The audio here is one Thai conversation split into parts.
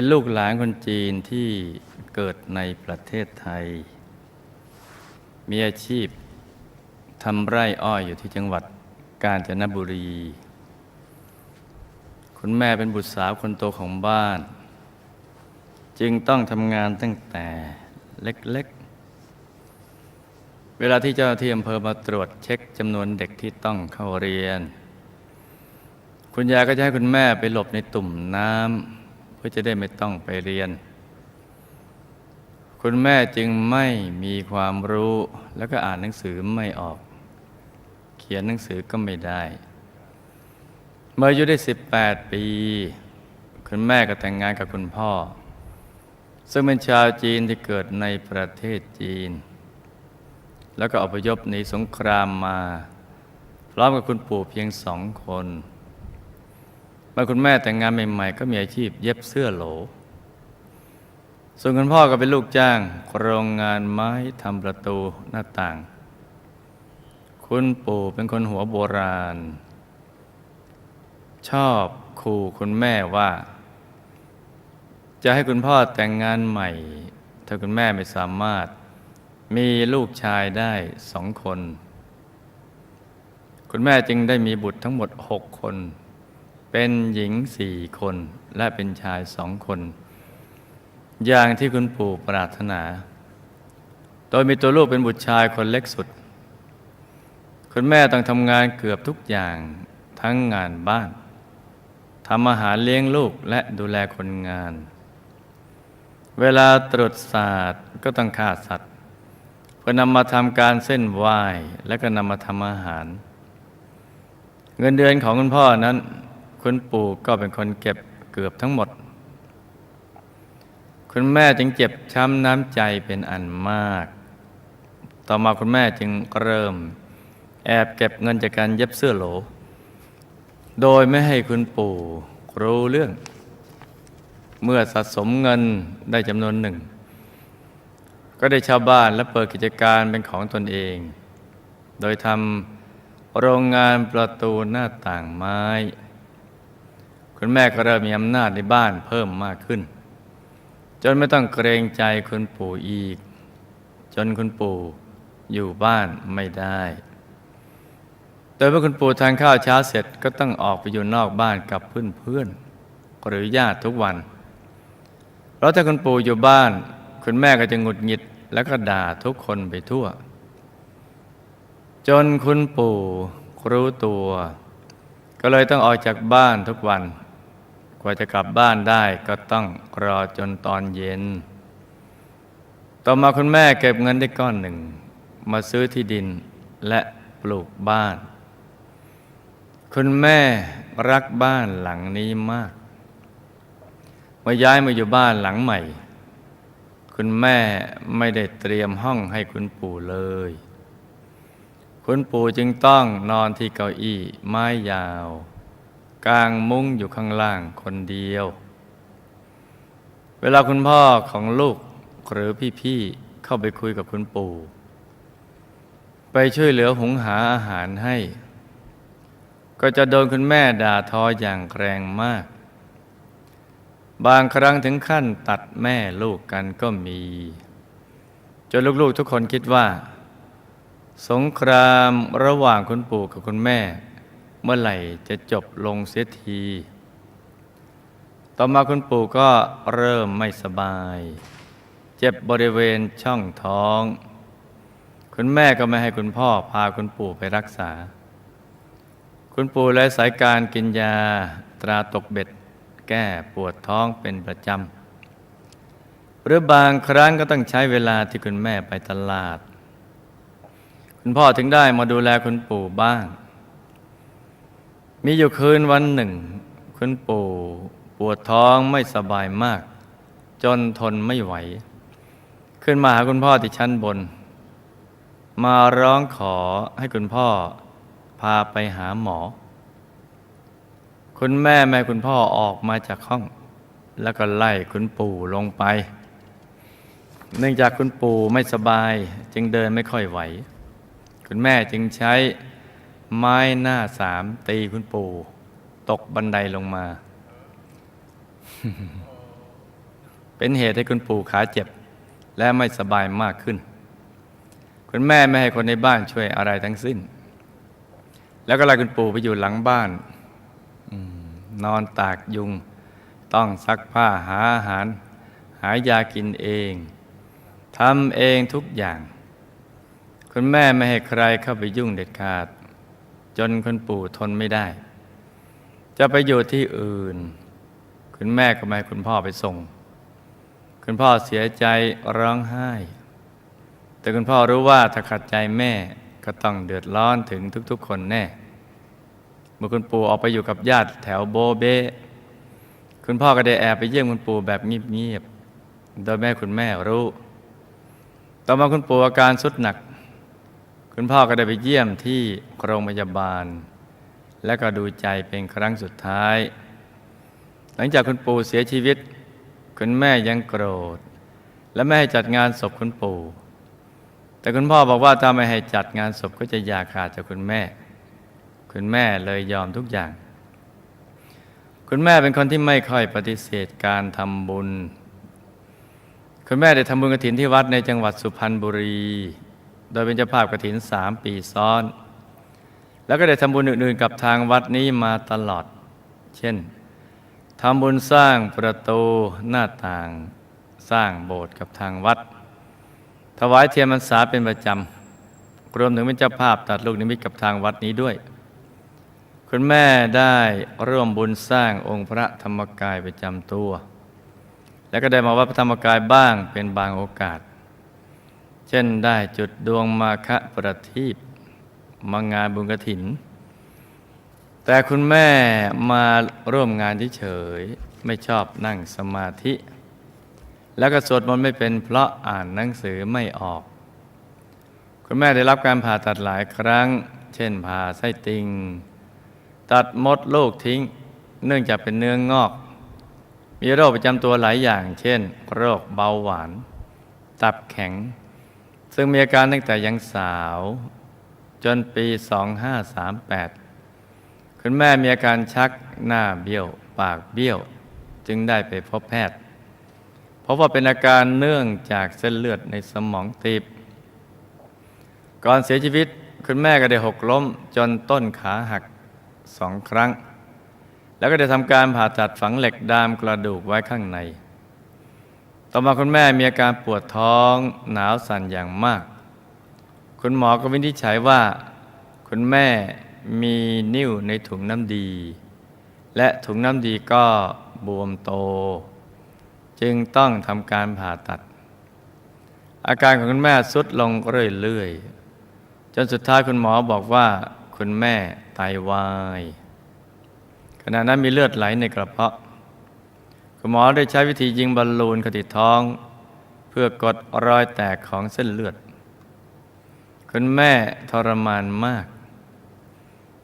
เป็นลูกหลานคนจีนที่เกิดในประเทศไทย มีอาชีพทำไร่อ้อยอยู่ที่จังหวัดกาญจนบุรี คุณแม่เป็นบุตรสาวคนโตของบ้าน จึงต้องทำงานตั้งแต่เล็กๆ เวลาที่เจ้าที่อำเภอมาตรวจเช็คจำนวนเด็กที่ต้องเข้าเรียน คุณยายก็จะให้คุณแม่ไปหลบในตุ่มน้ำ พื่อจะได้ไม่ต้องไปเรียน คุณแม่จึงไม่มีความรู้แล้วก็อ่านหนังสือไม่ออก เขียนหนังสือก็ไม่ได้ เมื่ออายุได้ 18 ปี คุณแม่ก็แต่งงานกับคุณพ่อ ซึ่งเป็นชาวจีนที่เกิดในประเทศจีน แล้วก็อพยพหนีสงครามมา พร้อมกับคุณปู่เพียงสองคนื่อคุณแม่แต่งงานใหม่ ๆ ก็มีอาชีพเย็บเสื้อโหล ส่วนคุณพ่อก็เป็นลูกจ้างโรงงานไม้ทำประตูหน้าต่าง คุณปู่เป็นคนหัวโบราณ ชอบขู่คุณแม่ว่า จะให้คุณพ่อแต่งงานใหม่ ถ้าคุณแม่ไม่สามารถมีลูกชายได้สองคน คุณแม่จึงได้มีบุตรทั้งหมดหกคน เป็นหญิงสี่คนและเป็นชายสองคน อย่างที่คุณปู่ปรารถนา โดยมีตัวลูกเป็นบุตรชายคนเล็กสุด คุณแม่ต้องทำงานเกือบทุกอย่างทั้งงานบ้านทำอาหารเลี้ยงลูกและดูแลคนงาน เวลาตรวจศาสตร์ก็ต้องฆ่าสัตว์ เพื่อนำมาทำการเส้นไหว้และก็นำมาทำอาหาร เงินเดือนของคุณพ่อนั้น คุณปู่ก็เป็นคนเก็บเกือบทั้งหมด คุณแม่จึงเจ็บช้ำน้ำใจเป็นอันมาก ต่อมาคุณแม่จึงเริ่ม แอบเก็บเงินจากการเย็บเสื้อโหล โดยไม่ให้คุณปู่รู้เรื่อง เมื่อสะสมเงินได้จำนวนหนึ่ง ก็ได้ชาวบ้านและเปิดกิจการเป็นของตนเอง โดยทำโรงงานประตูหน้าต่างไม้ คุณแม่ก็เริ่มมีอำนาจในบ้านเพิ่มมากขึ้น จนไม่ต้องเกรงใจคุณปู่อีก จนคุณปู่อยู่บ้านไม่ได้โดยเมื่อคุณปู่ทานข้าวเช้าเสร็จก็ต้องออกไปอยู่นอกบ้านกับเพื่อนๆหรือญาติทุกวัน เพราะถ้าคุณปู่อยู่บ้าน คุณแม่ก็จะหงุดหงิดแล้วก็ด่าทุกคนไปทั่ว จนคุณปู่รู้ตัว ก็เลยต้องออกจากบ้านทุกวัน กว่าจะกลับบ้านได้ก็ต้องรอจนตอนเย็น ต่อมาคุณแม่เก็บเงินได้ก้อนหนึ่ง มาซื้อที่ดินและปลูกบ้าน คุณแม่รักบ้านหลังนี้มาก เมื่อย้ายมาอยู่บ้านหลังใหม่ คุณแม่ไม่ได้เตรียมห้องให้คุณปู่เลย คุณปู่จึงต้องนอนที่เก้าอี้ไม้ยาว กลางมุ้งอยู่ข้างล่างคนเดียว เวลาคุณพ่อของลูกหรือพี่ๆเข้าไปคุยกับคุณปู่ ไปช่วยเหลือหุงหาอาหารให้ ก็จะโดนคุณแม่ด่าทออย่างแรงมาก บางครั้งถึงขั้นตัดแม่ลูกกันก็มี จนลูกๆทุกคนคิดว่า สงครามระหว่างคุณปู่กับคุณแม่ เมื่อไหร่จะจบลงเสียที ต่อมาคุณปู่ก็เริ่มไม่สบาย เจ็บบริเวณช่องท้อง คุณแม่ก็ไม่ให้คุณพ่อพาคุณปู่ไปรักษา คุณปู่เลยสายการกินยาตราตกเบ็ด แก้ปวดท้องเป็นประจำ หรือบางครั้งก็ต้องใช้เวลาที่คุณแม่ไปตลาด คุณพ่อถึงได้มาดูแลคุณปู่บ้าง มีอยู่คืนวันหนึ่ง คุณปู่ปวดท้องไม่สบายมาก จนทนไม่ไหว ขึ้นมาหาคุณพ่อที่ชั้นบน มาร้องขอให้คุณพ่อพาไปหาหมอ คุณแม่แม่คุณพ่อออกมาจากห้อง แล้วก็ไล่คุณปู่ลงไป เนื่องจากคุณปู่ไม่สบายจึงเดินไม่ค่อยไหว คุณแม่จึงใช้ ไม้หน้าสามตีคุณปู่ ตกบันไดลงมา เป็นเหตุให้คุณปู่ขาเจ็บ และไม่สบายมากขึ้น คุณแม่ไม่ให้คนในบ้านช่วยอะไรทั้งสิ้น แล้วก็ลาคุณปู่ไปอยู่หลังบ้านนอนตากยุง ต้องซักผ้าหาอาหาร หายากินเองทำเองทุกอย่าง คุณแม่ไม่ให้ใครเข้าไปยุ่งเด็ดขาด จนคุณปู่ทนไม่ได้ จะไปอยู่ที่อื่น คุณแม่ก็ไม่คุณพ่อไปส่ง คุณพ่อเสียใจร้องไห้ แต่คุณพ่อรู้ว่าถ้าขัดใจแม่ก็ต้องเดือดร้อนถึงทุก ๆ คนแน่ เมื่อคุณปู่ออกไปอยู่กับญาติแถวโบเบคุณพ่อก็ได้แอบไปเยี่ยมคุณปู่แบบเงียบๆโดยแม่คุณแม่รู้ ต่อมาคุณปู่อาการสุดหนัก คุณพ่อก็ได้ไปเยี่ยมที่โรงพยาบาล และก็ดูใจเป็นครั้งสุดท้าย หลังจากคุณปู่เสียชีวิต คุณแม่ยังโกรธ และไม่ให้จัดงานศพคุณปู่ แต่คุณพ่อบอกว่าถ้าไม่ให้จัดงานศพก็จะอยากขาดจากคุณแม่ คุณแม่เลยยอมทุกอย่าง คุณแม่เป็นคนที่ไม่ค่อยปฏิเสธการทำบุญ คุณแม่ได้ทำบุญกฐินที่วัดในจังหวัดสุพรรณบุรี โดยเป็นเจ้าภาพกฐินสามปีซ้อน แล้วก็ได้ทำบุญอื่นๆ กับทางวัดนี้มาตลอด เช่นทำบุญสร้างประตูหน้าต่าง สร้างโบสถ์กับทางวัด ถวายเทียนพรรษาเป็นประจำรวมถึงเป็นเจ้าภาพตัดลูกนิมิตกับทางวัดนี้ด้วย คุณแม่ได้ร่วมบุญสร้างองค์พระธรรมกายประจำตัว แล้วก็ได้มาวัดพระธรรมกายบ้างเป็นบางโอกาส เช่นได้จุดดวงมาคะประทีปมางานบุญกถิน แต่คุณแม่มาร่วมงานเฉยไม่ชอบนั่งสมาธิ แล้วก็สวดมนต์ไม่เป็นเพราะอ่านหนังสือไม่ออก คุณแม่ได้รับการผ่าตัดหลายครั้ง เช่นผ่าไส้ติ่งตัดมดลูกทิ้ง เนื่องจากเป็นเนื้องงอก มีโรคประจำตัวหลายอย่าง เช่น โรคเบาหวาน ตับแข็ง ซึ่งมีอาการตั้งแต่ยังสาว จนปี 2538 คุณแม่มีอาการชักหน้าเบี้ยว ปากเบี้ยว จึงได้ไปพบแพทย์ เพราะว่าเป็นอาการเนื่องจากเส้นเลือดในสมองตีบ ก่อนเสียชีวิตคุณแม่ก็ได้หกล้มจนต้นขาหักสองครั้ง แล้วก็ได้ทำการผ่าตัดฝังเหล็กดามกระดูกไว้ข้างใน ต่อมาคุณแม่มีอาการปวดท้องหนาวสั่นอย่างมาก คุณหมอก็วินิจฉัยว่า คุณแม่มีนิ่วในถุงน้ำดี และถุงน้ำดีก็บวมโต จึงต้องทำการผ่าตัด อาการของคุณแม่ทรุดลงเรื่อยๆจนสุดท้ายคุณหมอบอกว่า คุณแม่ไตาวายขณะนั้นมีเลือดไหลในกระเพาะ คุณหมอได้ใช้วิธียิงบอลลูนเข้าที่ท้อง เพื่อกดรอยแตกของเส้นเลือด คุณแม่ทรมานมาก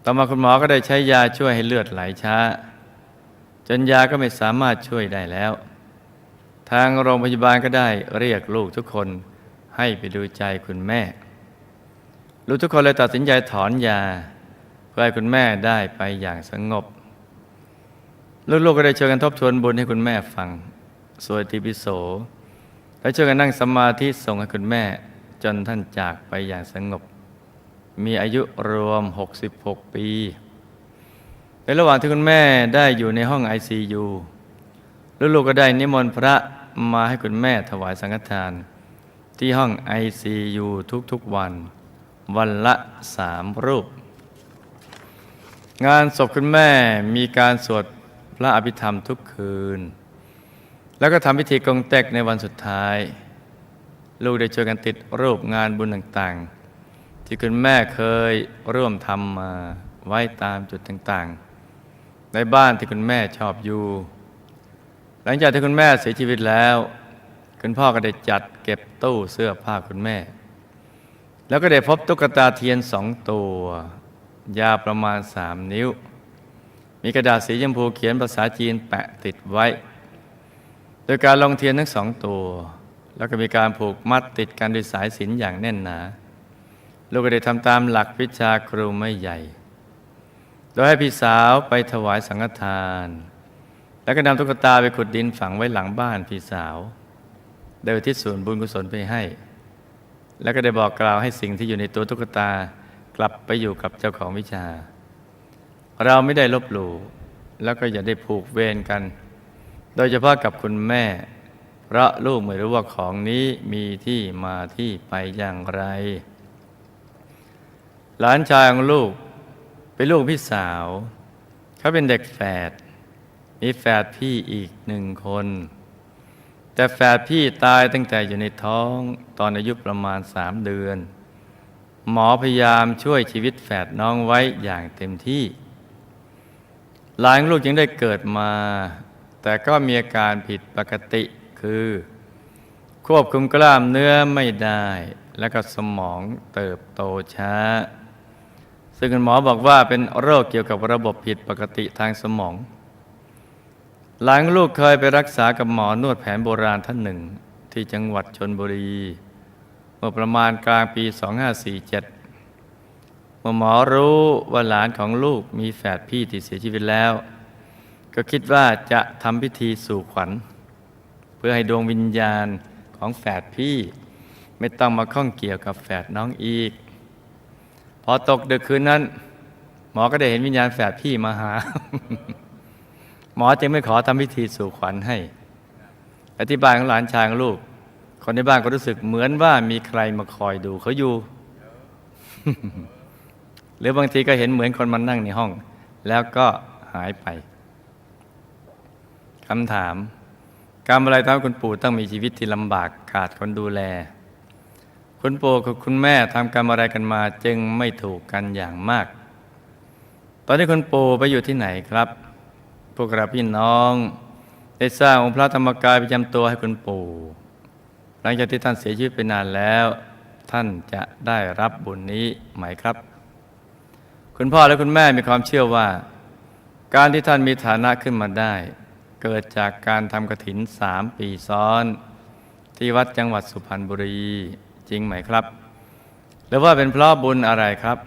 ต่อมาคุณหมอก็ได้ใช้ยาช่วยให้เลือดไหลช้า จนยาก็ไม่สามารถช่วยได้แล้ว ทางโรงพยาบาลก็ได้เรียกลูกทุกคนให้ไปดูใจคุณแม่ ลูกทุกคนเลยตัดสินใจถอนยา เพื่อให้คุณแม่ได้ไปอย่างสงบ ลูกๆก็ได้ช่วยกันทบทวนบุญให้คุณแม่ฟัง สวดติปิโส และช่วยกันนั่งสมาธิส่งให้คุณแม่ จนท่านจากไปอย่างสงบ มีอายุรวม 66 ปี ในระหว่างที่คุณแม่ได้อยู่ในห้อง ICU ลูกๆก็ได้นิมนต์พระมาให้คุณแม่ถวายสังฆทาน ที่ห้อง ICU ทุกๆวัน วันละสามรูป งานศพคุณแม่มีการสวด พระอภิธรรมทุกคืน แล้วก็ทำพิธีกงเต็กในวันสุดท้าย ลูกได้ช่วยกันติดรูปงานบุญต่างๆ ที่คุณแม่เคยร่วมทำมาไว้ตามจุดต่างๆ ในบ้านที่คุณแม่ชอบอยู่ หลังจากที่คุณแม่เสียชีวิตแล้ว คุณพ่อก็ได้จัดเก็บตู้เสื้อผ้าคุณแม่ แล้วก็ได้พบตุ๊กตาเทียนสองตัว ยาวประมาณสามนิ้ว มีกระดาษสีชมพูเขียนภาษาจีนแปะติดไว้ โดยการลงเทียนทั้งสองตัว แล้วก็มีการผูกมัดติดกันด้วยสายสินอย่างแน่นหนา ลูกก็ได้ทำตามหลักวิชาครูไม่ใหญ่ โดยให้พี่สาวไปถวายสังฆทาน แล้วก็นำตุ๊กตาไปขุดดินฝังไว้หลังบ้านพี่สาวได้อุทิศส่วนบุญกุศลไปให้ แล้วก็ได้บอกกล่าวให้สิ่งที่อยู่ในตัวตุ๊กตากลับไปอยู่กับเจ้าของวิชา เราไม่ได้ลบหลู่แล้วก็อย่าได้ผูกเวรกัน โดยเฉพาะกับคุณแม่ เพราะลูกไม่รู้ว่าของนี้มีที่มาที่ไปอย่างไร หลานชายของลูกเป็นลูกพี่สาว เขาเป็นเด็กแฝดมีแฝดพี่อีกหนึ่งคน แต่แฝดพี่ตายตั้งแต่อยู่ในท้องตอนอายุประมาณสามเดือน หมอพยายามช่วยชีวิตแฝดน้องไว้อย่างเต็มที่ หลานลูกยังได้เกิดมา แต่ก็มีอาการผิดปกติคือ ควบคุมกล้ามเนื้อไม่ได้ และก็สมองเติบโตช้า ซึ่งคุณหมอบอกว่าเป็นโรคเกี่ยวกับระบบผิดปกติทางสมอง หลังลูกเคยไปรักษากับหมอนวดแผนโบราณท่านหนึ่ง ที่จังหวัดชนบุรี เมื่อประมาณกลางปี 2547 อหมอรู้ว่าหลานของลูกมีแฝดพี่ที่เสียชีวิตแล้ว ก็คิดว่าจะทำพิธีสู่ขวัญ เพื่อให้ดวงวิญญาณของแฝดพี่ ไม่ต้องมาข้องเกี่ยวกับแฝดน้องอีก พอตกดึกคืนนั้น หมอก็ได้เห็นวิญญาณแฝดพี่มาหา หมอจึงไม่ขอทำพิธีสู่ขวัญให้และที่บ้านของหลานชายของลูก คนในบ้านก็รู้สึกเหมือนว่ามีใครมาคอยดูเขาอยู่ หรือบางทีก็เห็นเหมือนคนมานั่งในห้อง แล้วก็หายไปคำถาม กรรมอะไรทำให้คุณปู่ต้องมีชีวิตที่ลำบากขาดคนดูแล คุณปู่กับคุณแม่ทำกรรมอะไรกันมาจึงไม่ถูกกันอย่างมาก ตอนนี้คุณปู่ไปอยู่ที่ไหนครับ พวกเราพี่น้อง ได้สร้างองค์พระธรรมกายประจำตัวให้คุณปู่ หลังจากที่ท่านเสียชีวิตไปนานแล้ว ท่านจะได้รับบุญนี้ไหมครับ คุณพ่อและคุณแม่มีความเชื่อว่า การที่ท่านมีฐานะขึ้นมาได้ เกิดจากการทำกระถินสามปีซ้อน ที่วัดจังหวัดสุพรรณบุรีจริงไหมครับ หรือว่าเป็นเพราะบุญอะไรครับ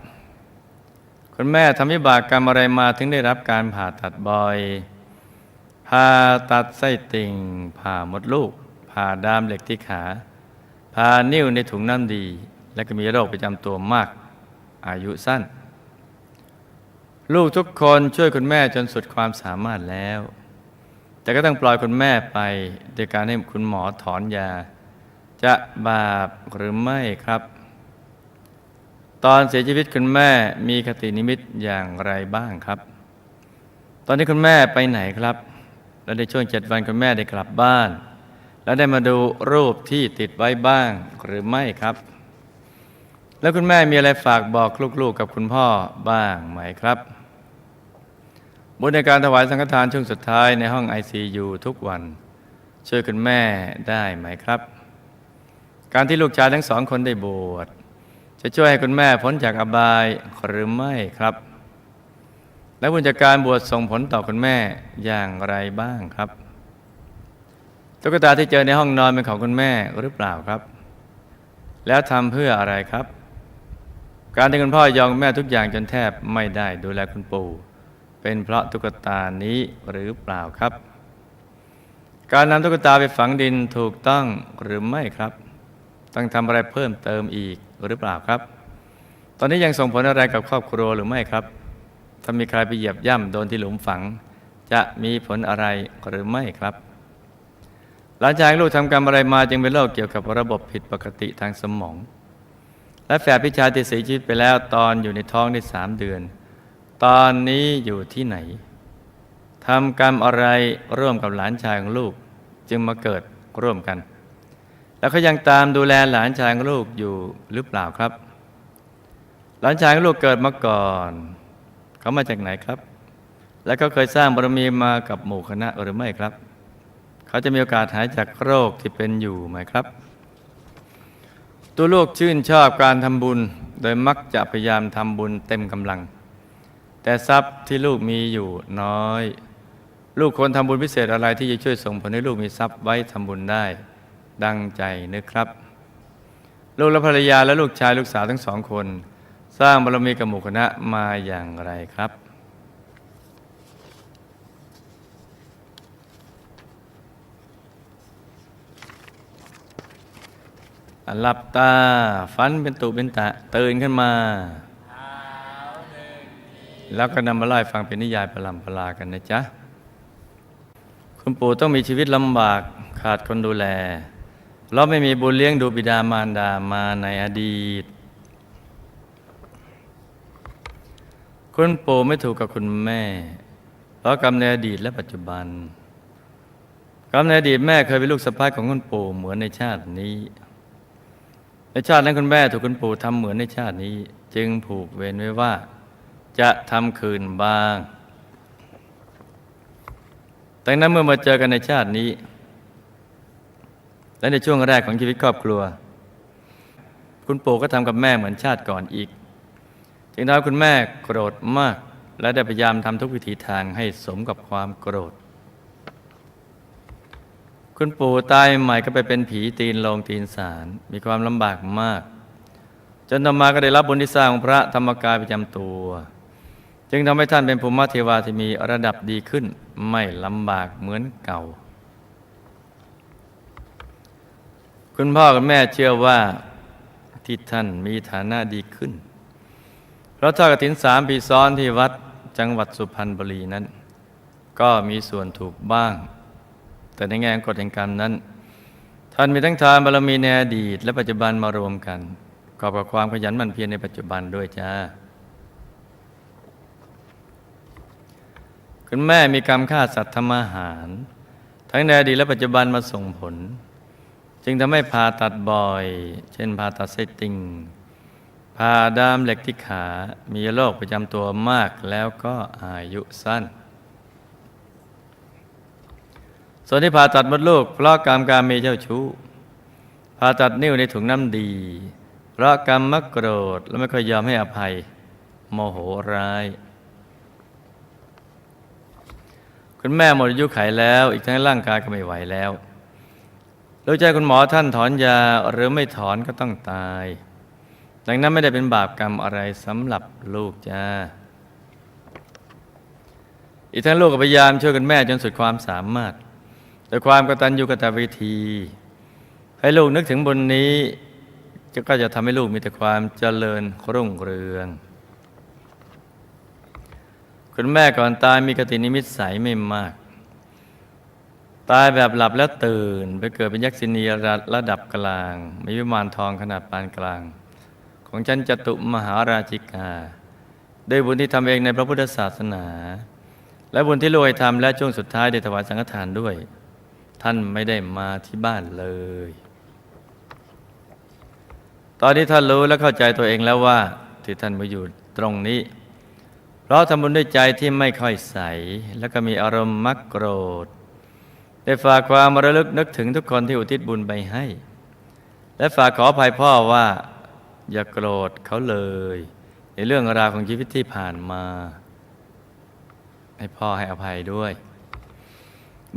คุณแม่ทำวิบากกรรมอะไรมาถึงได้รับการผ่าตัดบ่อยผ่าตัดไส้ติ่งผ่ามดลูก ผ่าดามเหล็กที่ขา ผ่านิ้วในถุงน้ำดี และก็มีโรคประจำตัวมาก อายุสั้น ลูกทุกคนช่วยคุณแม่จนสุดความสามารถแล้ว แต่ก็ต้องปล่อยคุณแม่ไปโดยการให้คุณหมอถอนยา จะบาปหรือไม่ครับ ตอนเสียชีวิตคุณแม่มีคตินิมิตอย่างไรบ้างครับ ตอนนี้คุณแม่ไปไหนครับ แล้วในช่วงเจ็ดวันคุณแม่ได้กลับบ้าน แล้วได้มาดูรูปที่ติดไว้บ้างหรือไม่ครับแล้วคุณแม่มีอะไรฝากบอกลูกๆกับคุณพ่อบ้างไหมครับ บุญในการถวายสังฆทานช่วงสุดท้ายในห้อง ICU ทุกวัน ช่วยคุณแม่ได้ไหมครับ การที่ลูกชายทั้งสองคนได้บวชจะช่วยให้คุณแม่พ้นจากอบายหรือไม่ครับ และบุญจากการบวชส่งผลต่อคุณแม่อย่างไรบ้างครับตุ๊กตาที่เจอในห้องนอนเป็นของคุณแม่หรือเปล่าครับ แล้วทำเพื่ออะไรครับ การที่คุณพ่อยอมแม่ทุกอย่างจนแทบไม่ได้ดูแลคุณปู่ เป็นเพราะตุ๊กตานี้หรือเปล่าครับ การนำตุ๊กตาไปฝังดินถูกต้องหรือไม่ครับ ต้องทำอะไรเพิ่มเติมอีกหรือเปล่าครับ ตอนนี้ยังส่งผลอะไรกับครอบครัวหรือไม่ครับ ถ้ามีใครไปเหยียบย่ำโดนที่หลุมฝัง จะมีผลอะไรหรือไม่ครับ หลังจากลูกทำกรรมอะไรมาจึงเป็นโรคเกี่ยวกับระบบผิดปกติทางสมอง และแฝดพิชายที่เสีชีวิตไปแล้วตอนอยู่ในท้องได้สามเดือน ตอนนี้อยู่ที่ไหนทำกรรมอะไรร่วมกับหลานชายของลูก จึงมาเกิดร่วมกัน แล้วเขายังตามดูแลหลานชายของลูกอยู่หรือเปล่าครับ หลานชายของลูกเกิดมาก่อนเขามาจากไหนครับ แล้วก็เคยสร้างบารมีมากับหมู่คณะหรือไม่ครับ เขาจะมีโอกาสหายจากโรคที่เป็นอยู่ไหมครับ ตัวลูกชื่นชอบการทำบุญ โดยมักจะพยายามทำบุญเต็มกำลัง แต่ทรัพย์ที่ลูกมีอยู่น้อย ลูกควรทำบุญพิเศษอะไรที่จะช่วยส่งผลให้ลูกมีทรัพย์ไว้ทำบุญได้ ดังใจนะครับ ลูกและภรรยาและลูกชายลูกสาวทั้งสองคน สร้างบารมีกับหมู่คณะมาอย่างไรครับหลับตาฟันเป็นตุเป็นตะตื่นขึ้นมา แล้วก็นำมาไล่าฟังเป็นนิยายประลำประลากันนะจ๊ะ คุณปู่ต้องมีชีวิตลำบากขาดคนดูแล เราไม่มีบุญเลี้ยงดูบิดามารดามาในอดีต คุณปู่ไม่ถูกกับคุณแม่ เพราะกรรมในอดีตและปัจจุบัน กรรมในอดีตแม่เคยเป็นลูกสะใภ้ของคุณปู่เหมือนในชาตินี้ ในชาตินั้นคุณแม่ถูกคุณปู่ทำเหมือนในชาตินี้ จึงผูกเวรไว้ว่า จะทำคืนบ้างแต่นั้นเมื่อมาเจอกันในชาตินี้ และในช่วงแรกของชีวิตครอบครัว คุณปู่ก็ทำกับแม่เหมือนชาติก่อนอีก จึงทำให้คุณแม่โกรธมาก และได้พยายามทำทุกวิถีทางให้สมกับความโกรธ คุณปู่ตายใหม่ก็ไปเป็นผีตีนลงตีนสารมีความลำบากมากจนต่อมาก็ได้รับบุญที่สร้างของพระธรรมกายประจำตัว จึงทำให้ท่านเป็นภูมิเทวาที่มีระดับดีขึ้น ไม่ลำบากเหมือนเก่า คุณพ่อกับแม่เชื่อว่าที่ท่านมีฐานะดีขึ้นเพราะทอดกฐินสามปีซ้อนที่วัดจังหวัดสุพรรณบุรีนั้น ก็มีส่วนถูกบ้าง แต่ในแง่กฎแห่งกรรมนั้น ท่านมีทั้งทานบารมีในอดีต และปัจจุบันมารวมกัน กอบกับความขยันหมั่นเพียรในปัจจุบันด้วยจ้า คุณแม่มีกรรมฆ่าสัตว์ทำอาหาร ทั้งในอดีตและปัจจุบันมาส่งผล จึงทำให้ผ่าตัดบ่อย เช่นผ่าตัดไส้ติ่งผ่าดามเหล็กที่ขามีโรคประจำตัวมากแล้วก็อายุสั้น ส่วนที่ผ่าตัดมดลูก เพราะกรรมการมีเจ้าชู้ผ่าตัดนิ้วในถุงน้ำดี เพราะกรรมมักโกรธและไม่ค่อยยอมให้อภัย โมโหร้าย คุณแม่หมดอายุไขแล้ว อีกทั้งร่างกายก็ไม่ไหวแล้วรู้ใจคุณหมอท่านถอนยาหรือไม่ถอนก็ต้องตาย ดังนั้นไม่ได้เป็นบาปกรรมอะไรสำหรับลูกจ้าอีกทั้งลูกก็พยายามช่วยคุณแม่จนสุดความสามารถแต่ความกตัญญูกตวิธีให้ลูกนึกถึงบนนี้จะก็จะทำให้ลูกมีแต่ความเจริญรุ่งเรือง คุณแม่ก่อนตายมีกตินิมิตใสไม่มาก ตายแบบหลับแล้วตื่น ไปเกิดเป็นยักษินีระระดับกลาง มีวิมานทองขนาดปานกลาง ของชั้นจตุมหาราชิกาด้วยบุญที่ทำเองในพระพุทธศาสนา และบุญที่รวยทำและช่วงสุดท้ายได้ถวายสังฆทานด้วย ท่านไม่ได้มาที่บ้านเลย ตอนนี้ท่านรู้และเข้าใจตัวเองแล้วว่าที่ท่านมาอยู่ตรงนี้ เพราะทำบุญด้วยใจที่ไม่ค่อยใส แล้วก็มีอารมณ์มักโกรธ ได้ฝากความระลึกนึกถึงทุกคนที่อุทิศบุญไปให้ และฝากขออภัยพ่อว่า อย่าโกรธเขาเลย ในเรื่องราวของชีวิตที่ผ่านมา ให้พ่อให้อภัยด้วย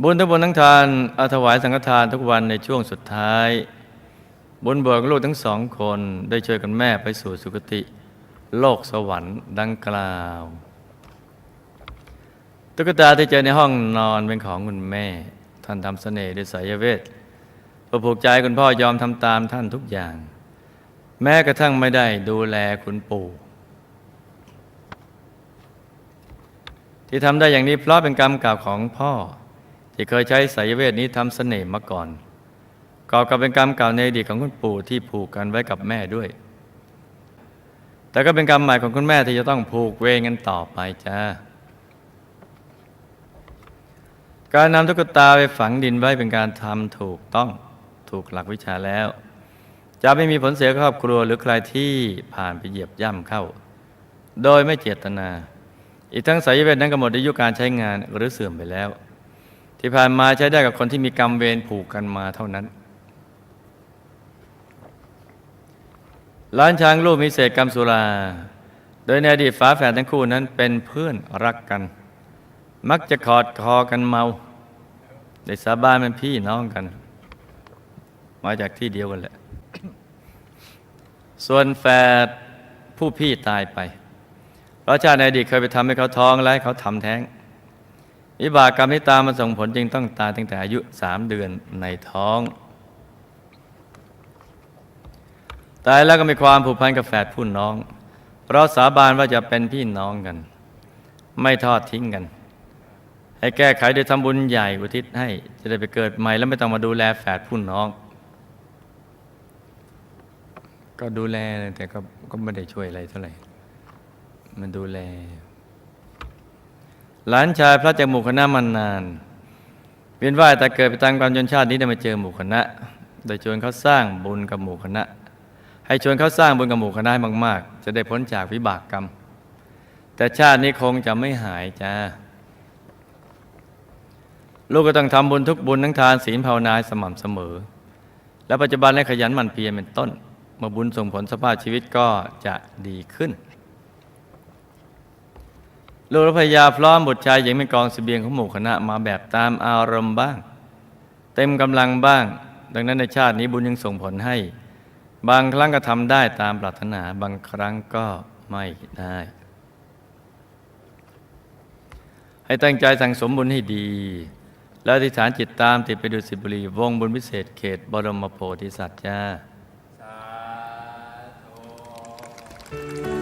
บุญทั้งบุญทั้งทานอาถวายสังฆทานทุกวันในช่วงสุดท้าย บุญเบิกลูกทั้งสองคนได้ช่วยกันแม่ไปสู่สุคติโลกสวรรค์ดังกล่าว ตุ๊กตาที่เจอในห้องนอนเป็นของคุณแม่ ท่านทำเสน่ห์ด้วยสายเวทพอผูกใจคุณพ่อยอมทำตามท่านทุกอย่าง แม้กระทั่งไม่ได้ดูแลคุณปู่ที่ทำได้อย่างนี้เพราะเป็นกรรมเก่าของพ่อ ที่เคยใช้สายเวทนี้ทำเสน่ห์มาก่อนก่อกับเป็นกรรมเก่าในอดีตของคุณปู่ที่ผูกกันไว้กับแม่ด้วย แต่ก็เป็นกรรมใหม่ของคุณแม่ที่จะต้องผูกเวรกันต่อไปจ้า การนำตุ๊กตาไปฝังดินไว้เป็นการทำถูกต้องถูกหลักวิชาแล้ว จะไม่มีผลเสียกับครอบครัวหรือใครที่ผ่านไปเหยียบย่ำเข้า โดยไม่เจตนา อีกทั้งสายเวทนั้นก็หมดอายุการใช้งานหรือเสื่อมไปแล้ว ที่ผ่านมาใช้ได้กับคนที่มีกรรมเวรผูกกันมาเท่านั้นล้านช้างลูกมีเศษกรรมสุรา โดยในอดีตฝาแฝดทั้งคู่นั้นเป็นเพื่อนรักกัน มักจะขอดคอกันเมาได้สาบานเป็นพี่น้องกัน มาจากที่เดียวกันแหละ ส่วนแฝดผู้พี่ตายไปพราะชาติในอดีตเคยไปทำให้เขาท้องและให้เขาทำแท้งวิบากกรรมที่ตามมาส่งผลจึงต้องตายตั้งแต่อายุสามเดือนในท้อง ตายแล้วก็มีความผูกพันกับแฝดผู้น้องเราสาบานว่าจะเป็นพี่น้องกัน ไม่ทอดทิ้งกัน ให้แก้ไขโดยทำบุญใหญ่อุทิศให้ จะได้ไปเกิดใหม่แล้วไม่ต้องมาดูแลแฝดผู้น้อง ก็ดูแลแต่ก็ก็ไม่ได้ช่วยอะไรเท่าไหร่มันดูแล หลานชายพระจากหมู่คณะมานาน เวียนว่ายแต่เกิดไปตามความจนชาตินี้ได้มาเจอหมู่คณะ โดยชวนเขาสร้างบุญกับหมู่คณะ ให้ชวนเขาสร้างบุญกับหมู่คณะให้มาก ๆ จะได้พ้นจากวิบากกรรม แต่ชาตินี้คงจะไม่หายจ้า ลูกก็ต้องทำบุญทุกบุญทั้งทานศีลภาวนาสม่ำเสมอ และปัจจุบันให้ขยันหมั่นเพียรเป็นต้น เมื่อบุญส่งผลสภาพชีวิตก็จะดีขึ้น ลูกและภรรยาพร้อมบุตรชายหญิงเป็นกองเสบียงของหมู่คณะมาแบบตามอารมณ์บ้าง เต็มกำลังบ้าง ดังนั้นในชาตินี้บุญยังส่งผลให้ บางครั้งก็ทำได้ตามปรารถนาบางครั้งก็ไม่ได้ให้ตั้งใจสั่งสมบุญให้ดี แล้วอธิษฐานจิตตามติดไปดูสิบุรี วงบุญพิเศษเขต บรมโพธิสัตว์จ้า สาธุ